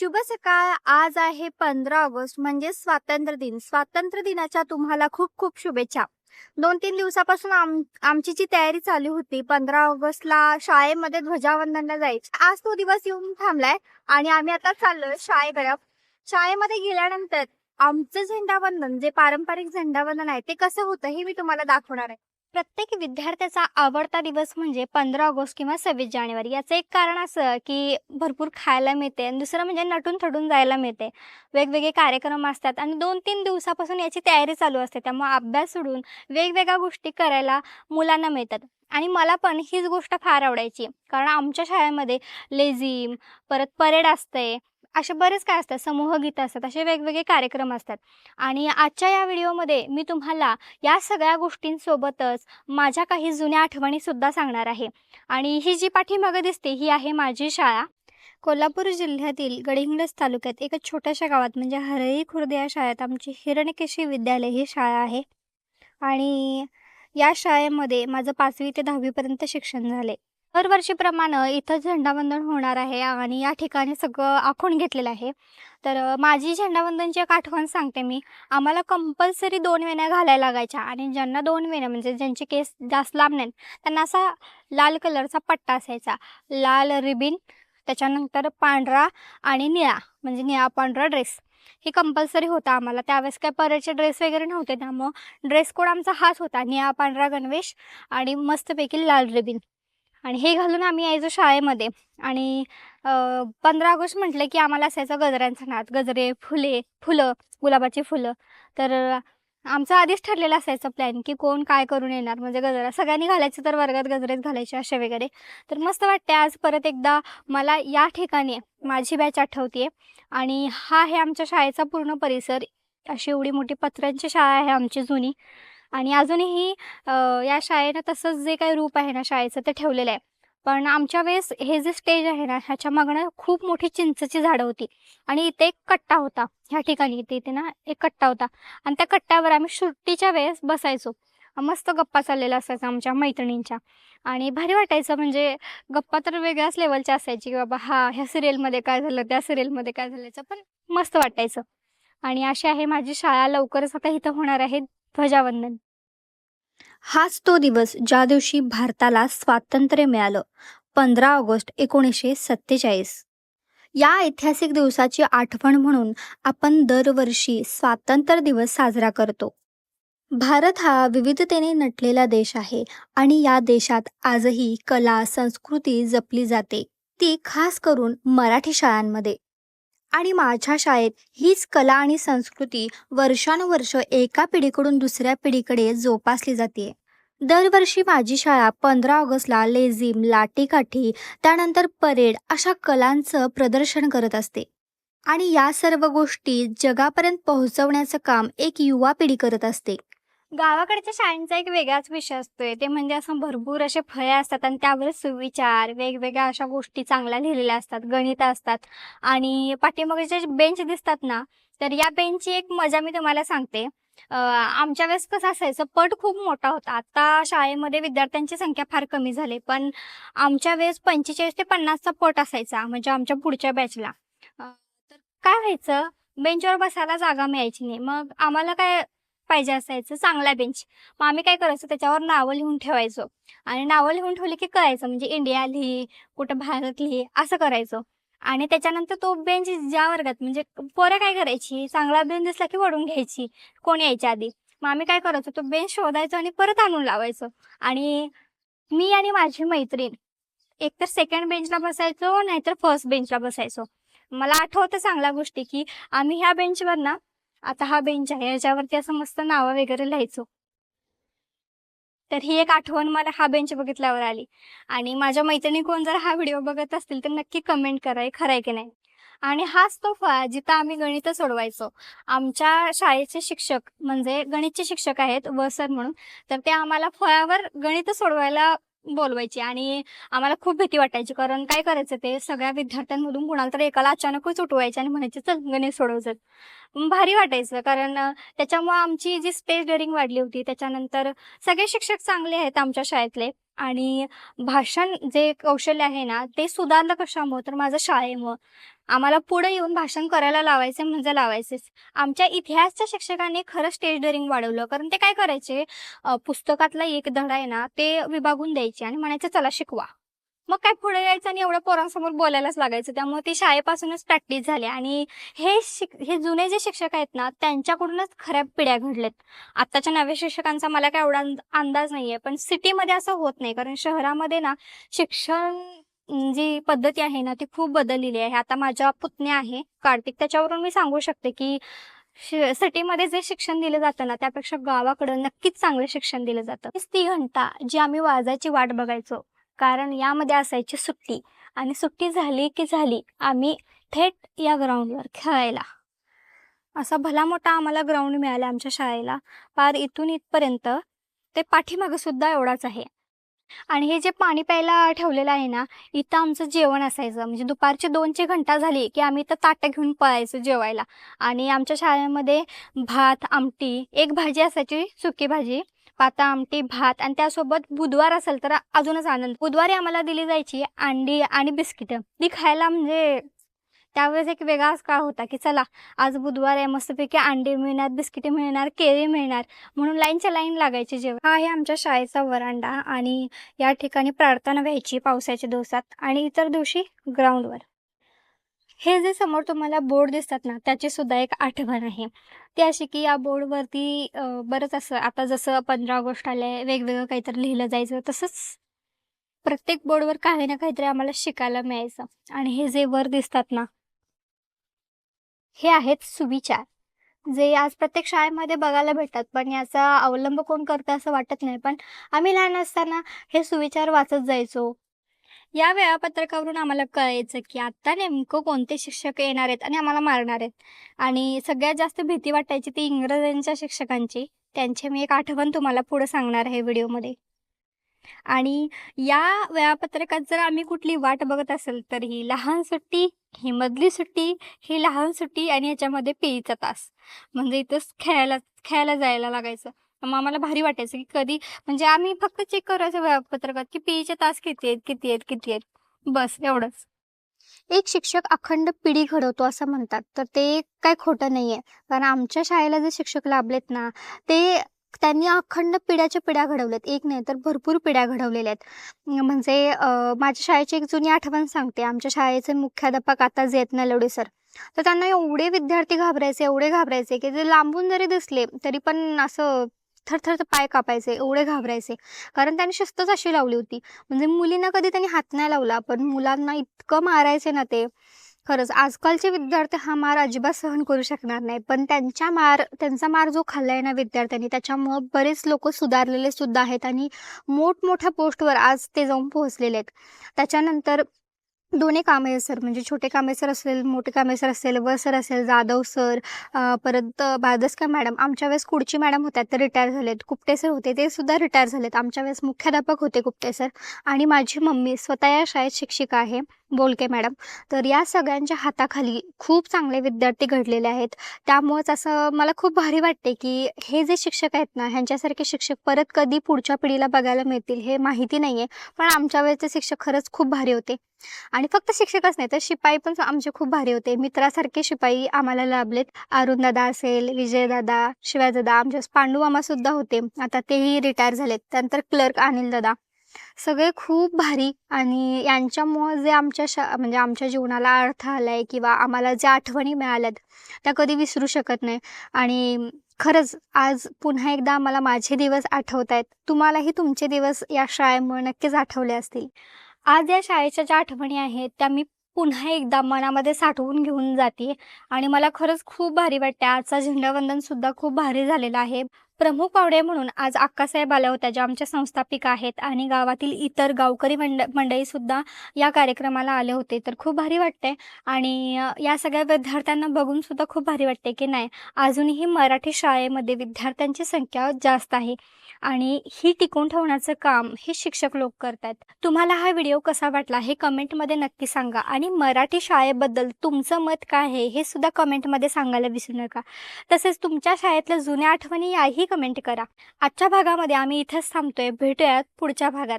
शुभ सकाळ. आज आहे पंधरा ऑगस्ट म्हणजे स्वातंत्र्य दिन. स्वातंत्र्य दिनाच्या तुम्हाला खूप खूप शुभेच्छा. दोन तीन दिवसापासून आम आमची जी तयारी चालू होती पंधरा ऑगस्टला शाळेमध्ये ध्वजावंदनला जायची. आज तो दिवस येऊन थांबलाय आणि आम्ही आता चाललोय शाळेकडे शाळेमध्ये गेल्यानंतर आमचं झेंडावंदन जे पारंपरिक झेंडावंदन आहे ते कसं होतं हे मी तुम्हाला दाखवणार आहे. प्रत्येक विद्यार्थ्याचा आवडता दिवस म्हणजे पंधरा ऑगस्ट किंवा सव्वीस जानेवारी. याचं एक कारण असं की भरपूर खायला मिळते आणि दुसरं म्हणजे नटून थटून जायला मिळते. वेगवेगळे कार्यक्रम असतात आणि दोन तीन दिवसापासून याची तयारी चालू असते. त्यामुळे अभ्यास सोडून वेगवेगळ्या गोष्टी करायला मुलांना मिळतात. आणि मला पण हीच गोष्ट फार आवडायची. कारण आमच्या शाळेमध्ये लेझिम परत परेड असते असे बरेच काय असतात समूहगीतं असतात असे वेगवेगळे कार्यक्रम असतात. आणि आजच्या या व्हिडिओमध्ये मी तुम्हाला या सगळ्या गोष्टींसोबतच माझ्या काही जुन्या आठवणीसुद्धा सांगणार आहे. आणि ही जी पाठीमागं दिसते ही आहे माझी शाळा. कोल्हापूर जिल्ह्यातील गडिंग्लज तालुक्यात एका छोट्याशा गावात म्हणजे हरळी खुर्द या शाळेत आमची हिरणकेशी विद्यालय ही शाळा आहे. आणि या शाळेमध्ये माझं पाचवी ते दहावीपर्यंत शिक्षण झाले. दरवर्षीप्रमाणे इथं झेंडावंदन होणार आहे आणि या ठिकाणी सगळं आखून घेतलेलं आहे. तर माझी झेंडावंदनची एक आठवण सांगते मी. आम्हाला कंपल्सरी दोन वेण्या घालायला लागायच्या आणि ज्यांना दोन वेण्या म्हणजे ज्यांचे केस जास्त लांब नाहीत त्यांना असा लाल कलरचा पट्टा असायचा. लाल रिबिन त्याच्यानंतर पांढरा आणि निळा म्हणजे निळा पांढरा ड्रेस. हे कंपल्सरी होता आम्हाला. त्यावेळेस काय परेडचे ड्रेस वगैरे नव्हते त्यामुळं ड्रेस कोड आमचा हाच होता. निळा पांढरा गणवेश आणि मस्तपैकी लाल रिबिन. आणि हे घालून आम्ही यायचो शाळेमध्ये. आणि पंधरा ऑगस्ट म्हटलं की आम्हाला असायचं गजऱ्यांचा नाद गजरे फुले फुलं गुलाबाची फुलं. तर आमचं आधीच ठरलेलं असायचं प्लॅन की कोण काय करून येणार म्हणजे गजरा सगळ्यांनी घालायचं तर वर्गात गजरेच घालायचे असे वगैरे. तर मस्त वाटते आज परत एकदा मला या ठिकाणी माझी बॅच आठवते आणि हा आहे आमच्या शाळेचा पूर्ण परिसर. अशी एवढी मोठी पत्र्यांची शाळा आहे आमची जुनी. आणि अजूनही या शाळेनं तसंच जे काही रूप आहे ना शाळेचं ते ठेवलेलं आहे. पण आमच्या वेळेस हे जे स्टेज आहे ना ह्याच्या मागणं खूप मोठी चिंचची झाडं होती. आणि इथे एक कट्टा होता. ह्या ठिकाणी इथे इथे ना एक कट्टा होता. आणि त्या कट्ट्यावर आम्ही सुट्टीच्या वेळेस बसायचो. मस्त गप्पा चाललेला असायचा आमच्या मैत्रिणींच्या. आणि भारी वाटायचं म्हणजे गप्पा तर वेगळ्याच लेवलच्या असायची की बाबा हा ह्या सिरियलमध्ये काय झालं त्या सिरियलमध्ये काय झालं याचं पण मस्त वाटायचं. आणि अशी आहे माझी शाळा. लवकरच आता इथं होणार आहे. ध्वजावंदन. हाच तो दिवस ज्या दिवशी भारताला स्वातंत्र्य मिळालं पंधरा ऑगस्ट एकोणीसशे सत्तेचाळीस. या ऐतिहासिक दिवसाची आठवण म्हणून आपण दरवर्षी स्वातंत्र्य दिवस साजरा करतो. भारत हा विविधतेने नटलेला देश आहे आणि या देशात आजही कला संस्कृती जपली जाते. ती खास करून मराठी शाळांमध्ये. आणि माझ्या शाळेत हीच कला आणि संस्कृती वर्षानुवर्ष एका पिढीकडून दुसऱ्या पिढीकडे जोपासली जाते. दरवर्षी माझी शाळा पंधरा ऑगस्टला लेझिम लाटीकाठी त्यानंतर परेड अशा कलांचं प्रदर्शन करत असते. आणि या सर्व गोष्टी जगापर्यंत पोहोचवण्याचं काम एक युवा पिढी करत असते. गावाकडच्या शाळांचा एक वेगळाच विषय असतोय. ते म्हणजे असं भरपूर असे फळे असतात आणि त्यावर सुविचार वेगवेगळ्या अशा गोष्टी चांगल्या लिहिलेल्या असतात गणित असतात. आणि पाठीमागचे जे बेंच दिसतात ना तर या बेंचची एक मजा मी तुम्हाला सांगते. आमच्या वेळेस कसं असायचं पट खूप मोठा होता. आता शाळेमध्ये विद्यार्थ्यांची संख्या फार कमी झाली पण आमच्या वेळेस पंचेचाळीस ते पन्नासचा पट असायचा म्हणजे आमच्या पुढच्या बॅचला. तर काय व्हायचं बेंचवर बसायला जागा मिळायची नाही. मग आम्हाला काय पाहिजे असायचं चांगला बेंच मग आम्ही काय करायचो त्याच्यावर नावं लिहून ठेवायचो. आणि नावं लिहून ठेवली की कळायचं म्हणजे इंडिया लिही कुठं भारत लिही असं करायचो. आणि त्याच्यानंतर तो बेंच ज्या वर्गात म्हणजे पोरं काय करायची चांगला बेंच दिसला की वळून घ्यायची कोण यायच्या आधी. मग आम्ही काय करायचो तो बेंच शोधायचो आणि परत आणून लावायचो. आणि मी आणि माझी मैत्रीण एकतर सेकंड बेंचला बसायचो नाहीतर फर्स्ट बेंचला बसायचो. मला आठवतं चांगल्या गोष्टी की आम्ही ह्या बेंचवर ना आता हा बेंच आहे याच्यावरती असं मस्त नावं वगैरे लिहायचो. तर ही एक आठवण मला हा बेंच बघितल्यावर आली. आणि माझ्या मैत्रिणी कोण जर हा व्हिडिओ बघत असतील तर नक्की कमेंट करा हे खरं आहे की नाही? आणि हाच तो फळा जिथं आम्ही गणित सोडवायचो. आमच्या शाळेचे शिक्षक म्हणजे गणितचे शिक्षक आहेत वसर म्हणून तर ते आम्हाला फळावर गणित सोडवायला बोलवायचे आणि आम्हाला खूप भीती वाटायची. कारण काय करायचं ते? सगळ्या विद्यार्थ्यांमधून कुणाला तर एकाला अचानकच उठवायचे आणि म्हणायचे चल गणित सोडवचं भारी वाटायचं. कारण त्याच्यामुळे आमची जी स्पेस डेअरिंग वाढली होती त्याच्यानंतर सगळे शिक्षक चांगले आहेत आमच्या शाळेतले. आणि भाषण जे कौशल्य आहे ना ते सुधारलं कशामुळं? तर माझं शाळेमुळं. आम्हाला पुढे येऊन भाषण करायला लावायचे म्हणजे लावायचेच. आमच्या इतिहासच्या शिक्षकांनी खरं स्टेज डरिंग वाढवलं. कारण ते काय करायचे? पुस्तकातला एक धडा आहे ना ते विभागून द्यायचे आणि म्हणायचे चला शिकवा. मग काय पुढे यायचं आणि एवढ्या पोरांसमोर बोलायलाच लागायचं. त्यामुळे ती शाळेपासूनच प्रॅक्टिस झाली आणि हे शिक हे जुने जे शिक्षक आहेत ना त्यांच्याकडूनच खऱ्या पिढ्या घडल्यात. आत्ताच्या नव्या शिक्षकांचा मला काय एवढा अंदाज नाहीये पण सिटीमध्ये असं होत नाही. कारण शहरामध्ये ना शिक्षण जी पद्धती आहे ना ती खूप बदललेली आहे. आता माझ्या पुतण्या आहे कार्तिक. त्याच्यावरून मी सांगू शकते की श- सिटीमध्ये जे शिक्षण दिलं जातं ना त्यापेक्षा गावाकडं नक्कीच चांगलं शिक्षण दिलं जातं. ती घंटा जी आम्ही वाजायची वाट बघायचो कारण यामध्ये असायची सुट्टी. आणि सुट्टी झाली की झाली आम्ही थेट या ग्राउंडवर खेळायला. असा भला मोठा आम्हाला ग्राउंड मिळाला आमच्या शाळेला. पार इथून इथपर्यंत ते पाठीमागं सुद्धा एवढाच आहे. आणि हे जे पाणी प्यायला ठेवलेलं आहे ना इथं आमचं जेवण असायचं. म्हणजे दुपारची दोनची घंटा झाली की आम्ही इथं ताटं घेऊन पळायचो जेवायला. आणि आमच्या शाळेमध्ये भात आमटी एक भाजी असायची सुकी भाजी. पाता आमटी भात आणि त्यासोबत बुधवार असेल तर अजूनच आनंद. बुधवारी आम्हाला दिली जायची अंडी आणि बिस्किटं. ती खायला म्हणजे त्यावेळेस एक वेगळाच काळ होता की चला आज बुधवार आहे मस्तपैकी अंडे मिळणार बिस्किटे मिळणार केळी मिळणार म्हणून लाईनच्या लाईन लागायची जेवण हा आहे आमच्या शाळेचा वरांडा आणि या ठिकाणी प्रार्थना व्हायची पावसाच्या दिवसात आणि इतर दिवशी ग्राउंडवर हे जे समोर तुम्हाला बोर्ड दिसतात ना त्याची सुद्धा एक आठवण आहे. ती अशी की या बोर्डवरती बरंच असं आता जसं पंधरा ऑगस्ट आले वेगवेगळं काहीतरी लिहिलं जायचं तसंच प्रत्येक बोर्डवर काही ना काहीतरी आम्हाला शिकायला मिळायचं. आणि हे जे वर दिसतात ना हे आहेत सुविचार. जे आज प्रत्येक शाळेमध्ये बघायला भेटतात पण याचा अवलंब कोण करतं असं वाटत नाही. पण आम्ही लहान असताना हे सुविचार वाचत जायचो. या वेळापत्रकावरून आम्हाला कळायचं की आता नेमकं कोणते शिक्षक येणार आहेत आणि आम्हाला मारणार आहेत. आणि सगळ्यात जास्त भीती वाटायची ती इंग्रजांच्या शिक्षकांची. त्यांची मी एक आठवण तुम्हाला पुढे सांगणार आहे व्हिडिओमध्ये. आणि या वेळापत्रकात जर आम्ही कुठली वाट बघत असेल तर ही लहान सुट्टी ही मधली सुट्टी ही लहान सुट्टी आणि याच्यामध्ये पेईचा तास. म्हणजे इथंच खेळायला खेळायला जायला लागायचं. मग आम्हाला भारी वाटायचं की कधी म्हणजे आम्ही फक्त चेक करायचं वेळापत्रकात की पीईचे तास किती आहेत किती आहेत किती आहेत. बस एवढंच. एक शिक्षक अखंड पिढी घडवतो असं म्हणतात तर ते काय खोटं नाहीये. कारण आमच्या शाळेला जे शिक्षक लाभलेत ना ते त्यांनी अखंड पिढ्याच्या पिढ्या घडवल्यात. एक नाही तर भरपूर पिढ्या घडवलेल्या आहेत. म्हणजे माझ्या शाळेची एक जुनी आठवण सांगते. आमच्या शाळेचे मुख्याध्यापक आता येत नलवडे सर तर त्यांना एवढे विद्यार्थी घाबरायचे एवढे घाबरायचे की ते लांबून जरी दिसले तरी पण असं थरथर पाय कापायचे एवढे घाबरायचे. कारण त्यांनी शिस्तच अशी लावली होती. म्हणजे मुलींना कधी त्यांनी हात नाही लावला पण मुलांना इतकं मारायचे ना ते. खरंच आजकालचे विद्यार्थी हा मार अजिबात सहन करू शकणार नाही पण त्यांच्या मार त्यांचा मार जो खाल्लाय ना विद्यार्थ्यांनी त्याच्यामुळं बरेच लोक सुधारलेले सुद्धा आहेत आणि मोठमोठ्या पोस्टवर आज ते जाऊन पोहोचलेले आहेत. त्याच्यानंतर दोन्ही कामे सर. म्हणजे छोटे कामे सर असेल मोठे कामे सर असेल व सर असेल जाधव सर परत बादस्कर मॅडम. आमच्या वेळेस कुडची मॅडम होत्या ते रिटायर झालेत. कुपटे सर होते ते सुद्धा रिटायर झालेत. आमच्या वेळेस मुख्याध्यापक होते कुपटे सर. आणि माझी मम्मी स्वतः या शाळेत शिक्षिका आहे. बोलके मॅडम. तर या सगळ्यांच्या हाताखाली खूप चांगले विद्यार्थी घडलेले आहेत. त्यामुळंच असं मला खूप भारी वाटते की हे जे शिक्षक आहेत ना ह्यांच्यासारखे शिक्षक परत कधी पुढच्या पिढीला बघायला मिळतील हे माहिती नाही आहे पण आमच्या वेळेचे शिक्षक खरंच खूप भारी होते. आणि फक्त शिक्षकच नाही तर शिपाई पण आमचे खूप भारी होते. मित्रासारखे शिपाई आम्हाला लाभलेत. अरुणदादा असेल विजयदादा शिवायदादा आमच्या पांडू मामा सुद्धा होते. आता तेही रिटायर झालेत. त्यानंतर क्लर्क अनिल दादा सगळे खूप भारी आणि यांच्यामुळं जे आमच्या शा म्हणजे आमच्या जीवनाला अर्थ आलाय किंवा आम्हाला ज्या आठवणी मिळाल्यात त्या कधी विसरू शकत नाही. आणि खरंच आज पुन्हा एकदा आम्हाला माझे दिवस आठवत आहेत तुम्हालाही तुमचे दिवस या शाळेमुळे नक्कीच आठवले असतील. आज या शाळेच्या ज्या आठवणी आहेत त्या मी पुन्हा एकदा मनामध्ये साठवून घेऊन जाते. आणि मला खरंच खूप भारी वाटते आजचा झेंडावंदन सुद्धा खूप भारी झालेला आहे. प्रमुख पाहुणे म्हणून आज अक्कासाहेब आल्या होत्या ज्या आमच्या संस्थापिका आहेत आणि गावातील इतर गावकरी मंड मंडळीसुद्धा या कार्यक्रमाला आले होते. तर खूप भारी वाटते आणि या सगळ्या विद्यार्थ्यांना बघूनसुद्धा खूप भारी वाटते की नाही अजूनही मराठी शाळेमध्ये विद्यार्थ्यांची संख्या जास्त आहे आणि ही टिकून ठेवण्याचं काम हे शिक्षक लोक करतात तुम्हाला हा व्हिडिओ कसा वाटला हे कमेंटमध्ये नक्की सांगा आणि मराठी शाळेबद्दल तुमचं मत काय आहे हे सुद्धा कमेंटमध्ये सांगायला विसरू नका. तसेच तुमच्या शाळेतल्या जुन्या आठवणी याही कमेंट करा. आजच्या भागामध्ये आम्ही इथंच थांबतोय. भेटूयात पुढच्या भागात.